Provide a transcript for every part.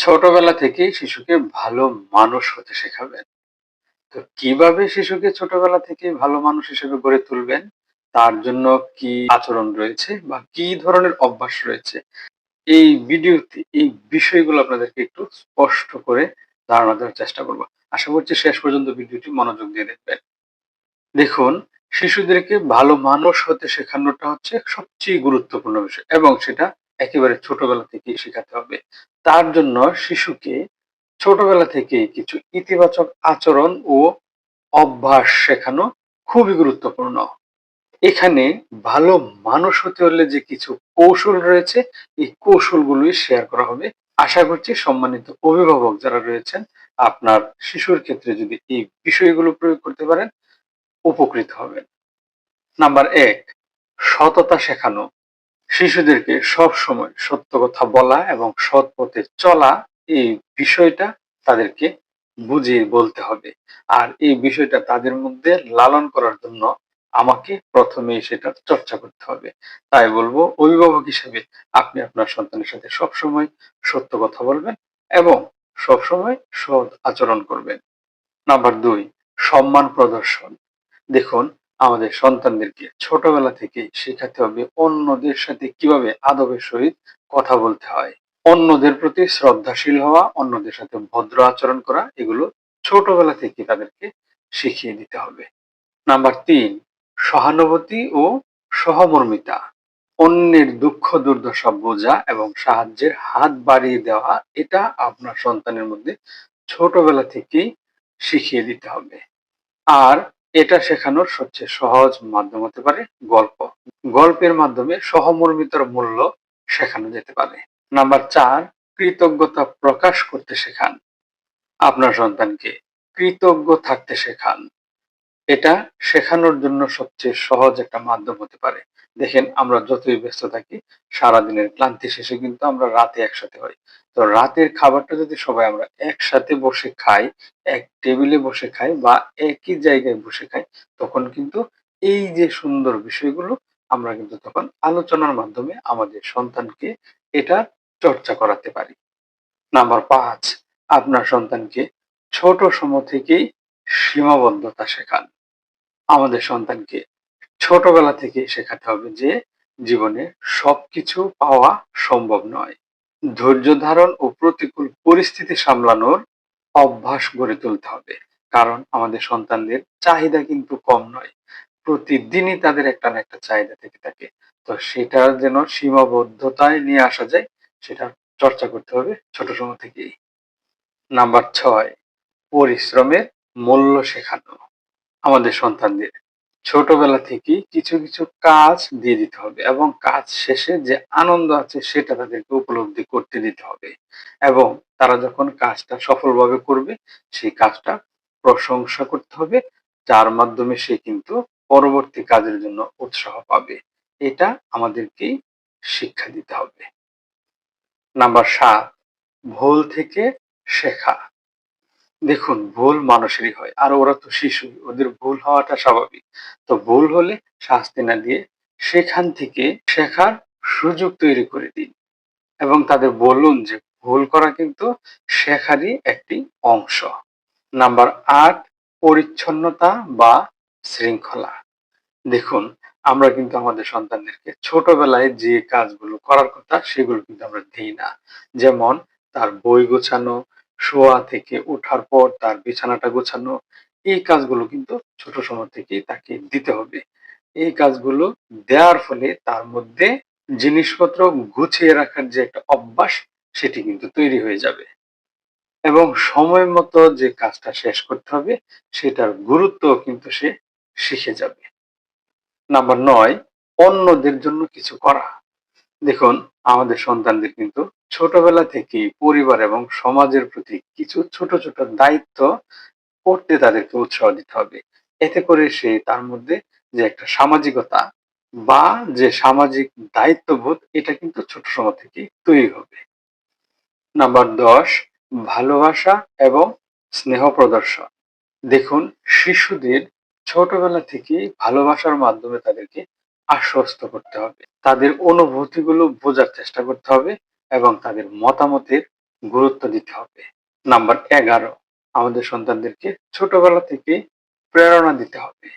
ছোটবেলা থেকেই শিশুকে ভালো মানুষ হতে শেখাবেন। তো কীভাবে শিশুকে ছোটবেলা থেকে ভালো মানুষ হিসেবে গড়ে তুলবেন? তার জন্য কি আচরণ রয়েছে বা কি ধরনের অভ্যাস রয়েছে? এই ভিডিওতে এই বিষয়গুলো আপনাদেরকে একটু স্পষ্ট করে ধারণা দেওয়ার চেষ্টা করব। আশা করছি শেষ পর্যন্ত ভিডিওটি মনোযোগ দিয়ে দেখবেন। দেখুন, শিশুদেরকে ভালো মানুষ হতে শেখানোটা হচ্ছে সবচেয়ে গুরুত্বপূর্ণ বিষয় এবং সেটা একেবারে ছোটবেলা থেকেই শেখাতে হবে। তার জন্য শিশুকে ছোটবেলা থেকেই কিছু ইতিবাচক আচরণ ও অভ্যাস শেখানো খুবই গুরুত্বপূর্ণ। এখানে ভালো মানুষ হতে হলে যে কিছু কৌশল রয়েছে, এই কৌশলগুলোই শেয়ার করা হবে। আশা করছি সম্মানিত অভিভাবক যারা রয়েছেন, আপনার শিশুর ক্ষেত্রে যদি এই বিষয়গুলো প্রয়োগ করতে পারেন, উপকৃত হবেন। নাম্বার এক সততা শেখানো। শিশুদেরকে সব সময় সত্য কথা বলা এবং সৎ পথে চলা এই বিষয়টা তাদেরকে বুঝিয়ে বলতে হবে। আর এই বিষয়টা তাদের মধ্যে লালন করার জন্য আমাকে প্রথমেই সেটা চর্চা করতে হবে। তাই বলব, অভিভাবক হিসেবে আপনি আপনার সন্তানের সাথে সবসময় সত্য কথা বলবেন এবং সবসময় সৎ আচরণ করবেন। নাম্বার দুই, সম্মান প্রদর্শন। দেখুন আমাদের সন্তানদেরকে ছোটবেলা থেকে শেখাতে হবে অন্যদের সাথে কীভাবে আদবের সহিত কথা বলতে হয়। অন্যদের প্রতি শ্রদ্ধাশীল হওয়া, অন্যদের সাথে ভদ্র আচরণ করা এগুলো ছোটবেলা থেকে তাদেরকে শিখিয়ে দিতে হবে। নাম্বার তিন সহানুভূতি ও সহমর্মিতা। অন্যের দুঃখ দুর্দশা বোঝা এবং সাহায্যের হাত বাড়িয়ে দেওয়া এটা আপনার সন্তানের মধ্যে ছোটবেলা থেকেই শিখিয়ে দিতে হবে। আর এটা শেখানোর সবচেয়ে সহজ মাধ্যম হতে পারে গল্প। গল্পের মাধ্যমে সহমর্মিতার মূল্য শেখানো যেতে পারে। নাম্বার চার, কৃতজ্ঞতা প্রকাশ করতে শেখান। আপনার সন্তানকে কৃতজ্ঞ থাকতে শেখান। এটা শেখানোর জন্য সবচেয়ে সহজ একটা মাধ্যম হতে পারে। দেখেন আমরা যতই ব্যস্ত থাকি সারাদিনের ক্লান্তি শেষে কিন্তু আমরা রাতে একসাথে হই। তো রাতের খাবারটা যদি সবাই আমরা একসাথে বসে খাই, এক টেবিলে বসে খাই বা একই জায়গায় বসে খাই তখন কিন্তু এই যে সুন্দর বিষয়গুলো আমরা কিন্তু তখন আলোচনার মাধ্যমে আমাদের সন্তানকে এটা চর্চা করাতে পারি। নাম্বার পাঁচ আপনার সন্তানকে ছোট সময় থেকেই সীমাবদ্ধতা শেখান। আমাদের সন্তানকে ছোটবেলা থেকে শেখাতে হবে যে জীবনে সবকিছু পাওয়া সম্ভব নয়। ধৈর্য ধারণ ও প্রতিকূল পরিস্থিতি সামলানোর অভ্যাস গড়ে তুলতে হবে। কারণ আমাদের সন্তানদের চাহিদা কিন্তু কম নয়। প্রতিদিনই তাদের একটা না একটা চাহিদা থেকে থাকে। তো সেটা যেন সীমাবদ্ধতায় নিয়ে আসা যায়, সেটা চর্চা করতে হবে ছোট সময় থেকেই। নাম্বার ছয়, পরিশ্রমের মূল্য শেখানো। আমাদের সন্তানদের। ছোটবেলা থেকেই কিছু কিছু কাজ দিয়ে দিতে হবে এবং কাজ শেষে যে আনন্দ আছে সেটা তাদেরকে উপলব্ধি করতে দিতে হবে এবং তারা যখন কাজটা সফলভাবে করবে, সেই কাজটা প্রশংসা করতে হবে, যার মাধ্যমে সে কিন্তু পরবর্তী কাজের জন্য উৎসাহ পাবে। এটা আমাদেরকেই শিক্ষা দিতে হবে। নাম্বার সাত, ভুল থেকে শেখা। দেখুন, ভুল মানুষেরই হয়। আর ওরা তো শিশু, ওদের ভুল হওয়াটা স্বাভাবিক। তো ভুল হলে শাস্তি না দিয়ে সেখান থেকে শেখার সুযোগ তৈরি করে দিন। এবং তাদের বলুন যে ভুল করা কিন্তু শেখারই একটি অংশ। নাম্বার আট, পরিচ্ছন্নতা বা শৃঙ্খলা। দেখুন, আমরা কিন্তু আমাদের সন্তানদেরকে ছোটবেলায় যে কাজগুলো করার কথা, সেগুলো কিন্তু আমরা দিই না। যেমন, তার বই গোছানো শোয়া থেকে ওঠার পর তার বিছানাটা গোছানো, এই কাজগুলো কিন্তু ছোট সময় থেকেই তাকে দিতে হবে। এই কাজগুলো দেওয়ার ফলে তার মধ্যে জিনিসপত্র গুছিয়ে রাখার যে একটা অভ্যাস, সেটি কিন্তু তৈরি হয়ে যাবে। এবং সময় মতো যে কাজটা শেষ করতে হবে, সেটার গুরুত্ব কিন্তু সে শিখে যাবে। নাম্বার নয়, অন্যদের জন্য কিছু করা। দেখুন আমাদের সন্তানদের কিন্তু ছোটবেলা থেকেই পরিবার এবং সমাজের প্রতি কিছু ছোট ছোট দায়িত্ব করতে তাদেরকে উৎসাহ দিতে হবে। এতে করে সে তার মধ্যে যে একটা সামাজিকতা বা যে সামাজিক দায়িত্ববোধ, এটা কিন্তু ছোট সময় থেকেই তৈরি হবে। নাম্বার দশ, ভালোবাসা এবং স্নেহ প্রদর্শন। দেখুন, শিশুদের ছোটবেলা থেকেই ভালোবাসার মাধ্যমে তাদেরকে আশ্বস্ত করতে হবে। তাদের অনুভূতিগুলো বোঝার চেষ্টা করতে হবে এবং তাদের মতামতের গুরুত্ব দিতে হবে। নাম্বার এগারো, আমাদের সন্তানদেরকে ছোটবেলা থেকে প্রেরণা দিতে হবে।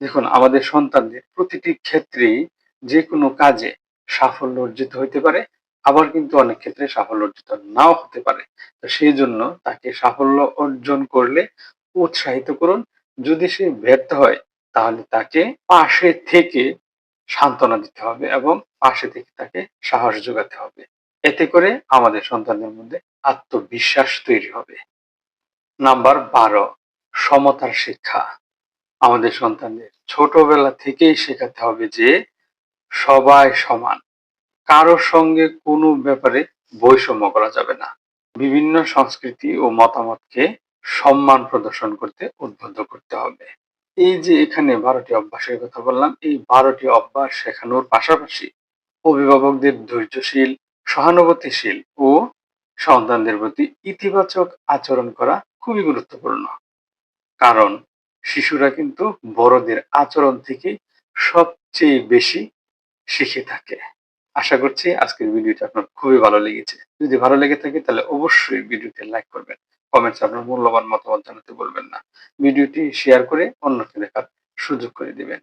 দেখুন, আমাদের সন্তানদের প্রতিটি ক্ষেত্রেই যে কোনো কাজে সাফল্য অর্জিত হইতে পারে, আবার কিন্তু অনেক ক্ষেত্রে সাফল্য অর্জিত নাও হতে পারে। তো সেই জন্য তাকে সাফল্য অর্জন করলে উৎসাহিত করুন। যদি সে ব্যর্থ হয়, তাহলে তাকে পাশে থেকে সান্ত্বনা দিতে হবে এবং পাশে থেকে তাকে সাহস যোগাতে হবে। এতে করে আমাদের সন্তানদের মধ্যে আত্মবিশ্বাস তৈরি হবে। নাম্বার বারো, সমতার শিক্ষা। আমাদের সন্তানদের ছোটবেলা থেকেই শেখাতে হবে যে সবাই সমান। কারোর সঙ্গে কোনো ব্যাপারে বৈষম্য করা যাবে না। বিভিন্ন সংস্কৃতি ও মতামতকে সম্মান প্রদর্শন করতে উদ্বুদ্ধ করতে হবে। এই যে এখানে বারোটি অভ্যাসের কথা বললাম, এই বারোটি অভ্যাস শেখানোর পাশাপাশি অভিভাবকদের ধৈর্যশীল, সহানুভূতিশীল ও সন্তানদের প্রতি ইতিবাচক আচরণ করা খুবই গুরুত্বপূর্ণ। কারণ শিশুরা কিন্তু বড়দের আচরণ থেকে সবচেয়ে বেশি শিখে থাকে। আশা করছি আজকের ভিডিওটা আপনার খুবই ভালো লেগেছে। যদি ভালো লেগে থাকে তাহলে অবশ্যই ভিডিওতে লাইক করবেন। কমেন্টস আপনার মূল্যবান মতামত জানাতে বলবেন না। ভিডিওটি শেয়ার করে অন্যকে দেখার সুযোগ করে দিবেন।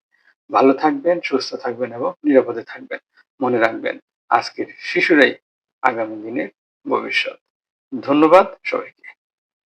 ভালো থাকবেন, সুস্থ থাকবেন এবং নিরাপদে থাকবেন। মনে রাখবেন, আজকের শিশুরাই আগামী দিনের ভবিষ্যৎ। ধন্যবাদ সবাইকে।